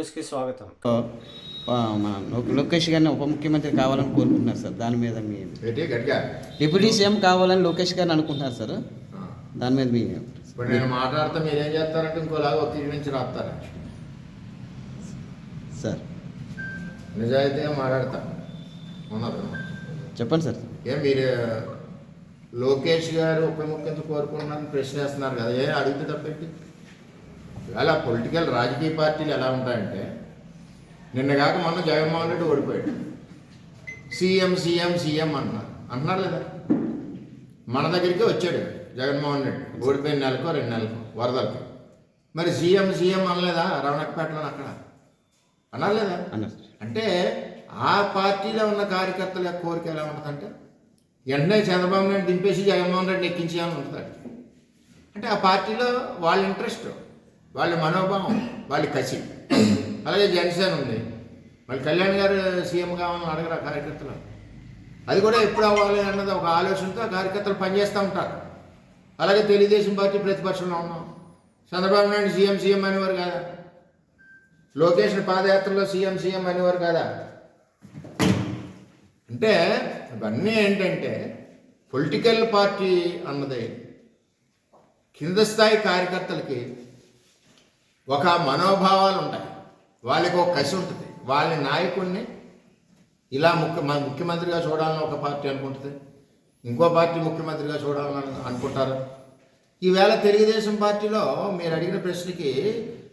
న్యూస్కి స్వాగతం. లోకేష్ గారిని ఉప ముఖ్యమంత్రి కావాలని కోరుకుంటున్నారు సార్. దాని మీద మీ ఏంటి? గట్టిగా? డిప్యూటీ సీఎం కావాలని లోకేష్ గారిని అనుకుంటున్నారు సార్. దాని మీద మీ ఇప్పుడు నేను మాట్లాడితే మీరు ఏం చేస్తారంటే ఇంకోలాగా ఒత్తిడి నుంచి రాస్తారా? సార్. నిజాయితీగా మాట్లాడతా. ఉన్నారు. చెప్పండి సార్. ఏం మీరు లోకేష్ గారు ఉప ముఖ్యమంత్రి కోరుకుంటున్నారని ప్రశ్న వేస్తున్నారు కదా. ఏ అడిగితే తప్పెట్టి ఇవాళ పొలిటికల్ రాజకీయ పార్టీలు ఎలా ఉంటాయంటే నిన్న కాక మొన్న జగన్మోహన్ రెడ్డి ఓడిపోయాడు. సీఎం సీఎం సీఎం అన్నారు. అంటున్నారు లేదా మన దగ్గరికి వచ్చాడు జగన్మోహన్ రెడ్డి. ఓడిపోయిన నెలకో రెండు నెలలకు వరదలకి. మరి సీఎం సీఎం అనలేదా రమణకపేటలో అక్కడ? అన్నారు లేదా. అంటే ఆ పార్టీలో ఉన్న కార్యకర్తల యొక్క కోరిక ఎలా ఉంటుందంటే వెంటనే చంద్రబాబు నాయుడు దింపేసి జగన్మోహన్ రెడ్డి ఎక్కించేయాలని ఉంటుంది అంటే ఆ పార్టీలో వాళ్ళ ఇంట్రెస్ట్ వాళ్ళ మనోభావం వాళ్ళ కసి. అలాగే జనసేన ఉంది. వాళ్ళు కళ్యాణ్ గారు సీఎం కావాలని అడగరు ఆ కార్యకర్తలు? అది కూడా ఎప్పుడు అవ్వాలి అన్నది ఒక ఆలోచనతో కార్యకర్తలు పనిచేస్తూ ఉంటారు. అలాగే తెలుగుదేశం పార్టీ ప్రతిపక్షంలో ఉన్నాం. చంద్రబాబు నాయుడు సీఎం సీఎం అనేవారు కాదా? లోకేష్ పాదయాత్రలో సీఎం సీఎం అనేవారు కదా? అంటే ఇవన్నీ ఏంటంటే పొలిటికల్ పార్టీ అన్నది. కింద స్థాయి కార్యకర్తలకి ఒక మనోభావాలు ఉంటాయి వాళ్ళకి ఒక కసి ఉంటుంది వాళ్ళ నాయకుడిని ఇలా ముఖ్య మన ముఖ్యమంత్రిగా చూడాలని ఒక పార్టీ అనుకుంటుంది. ఇంకో పార్టీ ముఖ్యమంత్రిగా చూడాలని అనుకుంటారు. ఈవేళ తెలుగుదేశం పార్టీలో మీరు అడిగిన ప్రశ్నకి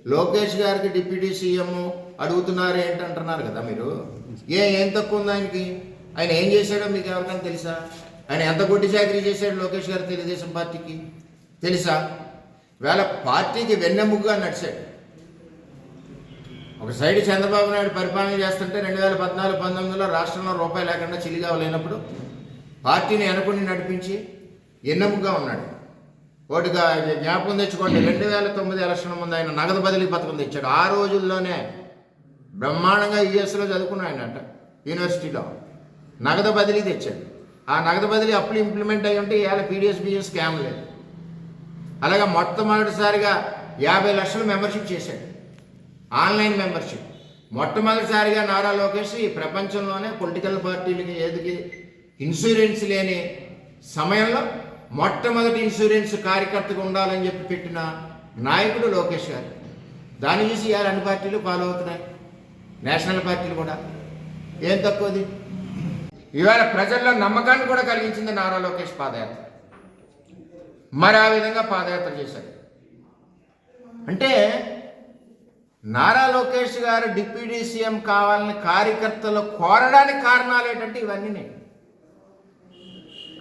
లోకేష్ గారికి డిప్యూటీ సీఎం అడుగుతున్నారు ఏంటంటున్నారు కదా మీరు? ఏ ఏం తక్కువ ఉంది ఆయనకి? ఆయన ఏం చేశాడో మీకు ఎవరికైనా తెలుసా? ఆయన ఎంత గుడ్డి చాకరీ చేశాడు లోకేష్ గారు తెలుగుదేశం పార్టీకి? తెలుసా? వేళ పార్టీకి వెన్నెముగ్గా నడిచాడు. ఒక సైడ్ చంద్రబాబు నాయుడు పరిపాలన చేస్తుంటే రెండు వేల పద్నాలుగు పంతొమ్మిదిలో రాష్ట్రంలో రూపాయి లేకుండా చిలిగా లేనప్పుడు పార్టీని వెనకుండి నడిపించి ఎన్నముగా ఉన్నాడు. ఒకటిగా జ్ఞాపకం తెచ్చుకోండి రెండు వేల తొమ్మిది ఎలక్షన్ ముందు ఆయన నగదు బదిలీ పథకం తెచ్చాడు. ఆ రోజుల్లోనే బ్రహ్మాండంగా యుఎస్లో చదువుకున్నాయనట యూనివర్సిటీలో. నగదు బదిలీ తెచ్చాడు. ఆ నగదు బదిలీ అప్పులు ఇంప్లిమెంట్ అయ్యి ఉంటే ఇవాళ పీడిఎస్ బిఎస్ స్కామ్ లేదు. అలాగే మొట్టమొదటిసారిగా యాభై లక్షలు మెంబర్షిప్ చేశాడు. Online membership. మొట్టమొదటిసారిగా నారా లోకేష్ ఈ ప్రపంచంలోనే పొలిటికల్ పార్టీలకి ఏదికి ఇన్సూరెన్స్ లేని సమయంలో మొట్టమొదటి ఇన్సూరెన్స్ కార్యకర్తగా ఉండాలని చెప్పి పెట్టిన నాయకుడు లోకేష్ గారు. దాన్ని చూసి ఆ రెండు పార్టీలు ఫాలో అవుతున్నాయి. నేషనల్ పార్టీలు కూడా. ఏం తక్కువది? ఇవాళ ప్రజల్లో నమ్మకాన్ని కూడా కలిగించింది నారా లోకేష్ పాదయాత్ర. మరి ఆ విధంగా పాదయాత్ర చేశారు. అంటే నారా లోకేష్ గారు డిప్యూటీ సీఎం కావాలని కార్యకర్తలు కోరడానికి కారణాలు ఏంటంటే ఇవన్నీ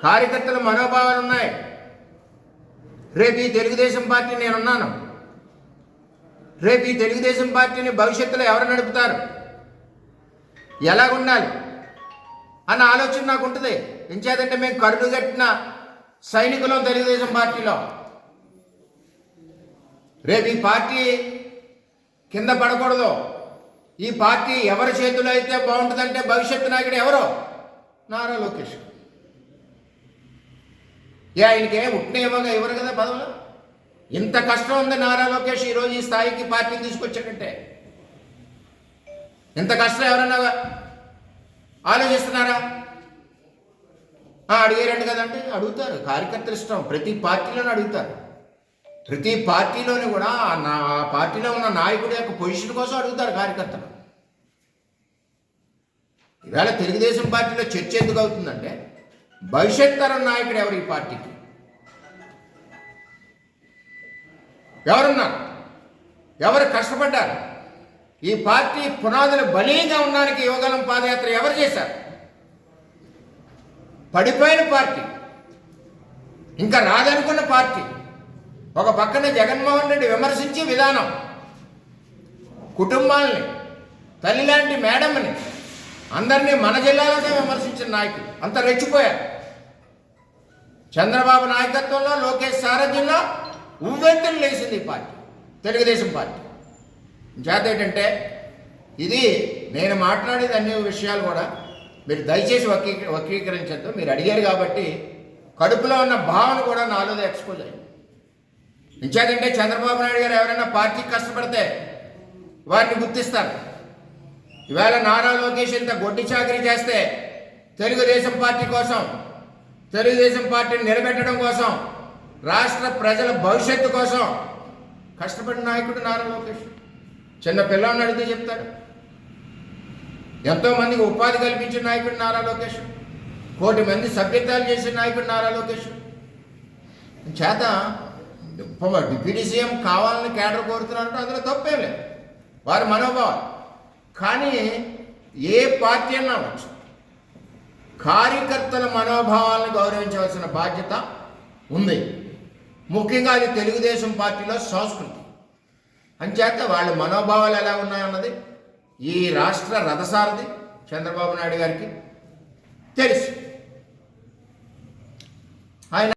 కార్యకర్తల మనోభావాలు ఉన్నాయి. రేపు ఈ తెలుగుదేశం పార్టీ నేనున్నాను. రేపు ఈ తెలుగుదేశం పార్టీని భవిష్యత్తులో ఎవరు నడుపుతారు? ఎలాగుండాలి? అన్న ఆలోచన నాకు ఉంటుంది. ఎంచేదంటే మేము కరుడు కట్టిన సైనికులం తెలుగుదేశం పార్టీలో. రేపు ఈ పార్టీ కింద పడకూడదు. ఈ పార్టీ ఎవరి చేతిలో అయితే బాగుంటుందంటే భవిష్యత్తు నాయకుడు ఎవరో? నారా లోకేష్. ఏ ఆయనకి ఏం ఉట్టిన ఇవ్వగా ఇవ్వరు కదా పదవులు? ఇంత కష్టం ఉంది నారా లోకేష్ ఈరోజు ఈ స్థాయికి పార్టీని తీసుకొచ్చాడంటే. ఇంత కష్టం ఎవరన్నా ఆలోచిస్తున్నారా? ఆ, అడిగారంట కదండి. అడుగుతారు. కార్యకర్తలు ఇష్టం. ప్రతి పార్టీలోనే అడుగుతారు. ప్రతి పార్టీలోని కూడా నా ఆ పార్టీలో ఉన్న నాయకుడి యొక్క పొజిషన్ కోసం అడుగుతారు కార్యకర్తలు. ఈవేళ తెలుగుదేశం పార్టీలో చర్చ ఎందుకు అవుతుందంటే భవిష్యత్ తరం నాయకుడు ఎవరు ఈ పార్టీకి? ఎవరున్నారు? ఎవరు కష్టపడ్డారు? ఈ పార్టీ పునాదులు బలీయంగా ఉండడానికి యువగలం పాదయాత్ర ఎవరు చేశారు? పడిపోయిన పార్టీ ఇంకా రాదనుకున్న పార్టీ ఒక పక్కన జగన్మోహన్ రెడ్డి విమర్శించే విధానం. కుటుంబాలని తల్లి లాంటి మేడంని అందరినీ మన జిల్లాలోనే విమర్శించిన నాయకులు. అంత రెచ్చిపోయారు. చంద్రబాబు నాయకత్వంలో లోకేష్ సారథ్యంలో ఉవ్వెత్తులు లేచింది ఈ పార్టీ తెలుగుదేశం పార్టీ. చేత ఏంటంటే ఇది నేను మాట్లాడేది అన్ని విషయాలు కూడా మీరు దయచేసి వక్రీ వక్రీకరించద్దు. మీరు అడిగారు కాబట్టి కడుపులో ఉన్న భావన కూడా నాలో ఎక్స్పోజ్ అయింది. ఇంచేదంటే చంద్రబాబు నాయుడు గారు ఎవరైనా పార్టీకి కష్టపడితే వారిని గుర్తిస్తారు. ఇవాళ నారా లోకేష్ ఇంత గొడ్డి చాకరీ చేస్తే తెలుగుదేశం పార్టీ కోసం తెలుగుదేశం పార్టీని నిలబెట్టడం కోసం రాష్ట్ర ప్రజల భవిష్యత్తు కోసం కష్టపడిన నాయకుడు నారా లోకేష్. చిన్న పిల్లల్ని అడిగితే చెప్తాడు. ఎంతోమందికి ఉపాధి కల్పించిన నాయకుడు నారా లోకేష్. కోటి మంది సభ్యత్వాలు చేసిన నాయకుడు నారా లోకేష్. చేత డిప్యూటీ సీఎం కావాలని కేడర్ కోరుతున్నారంటే అందులో తప్పేం లేదు. వారి మనోభావాలు. కానీ ఏ పార్టీ అన్నా అవ్వచ్చు. కార్యకర్తల మనోభావాలను గౌరవించవలసిన బాధ్యత ఉంది. ముఖ్యంగా అది తెలుగుదేశం పార్టీలో సంస్కృతి. అంచేత వాళ్ళ మనోభావాలు ఎలా ఉన్నాయన్నది ఈ రాష్ట్ర రథసారథి చంద్రబాబు నాయుడు గారికి తెలుసు. ఆయన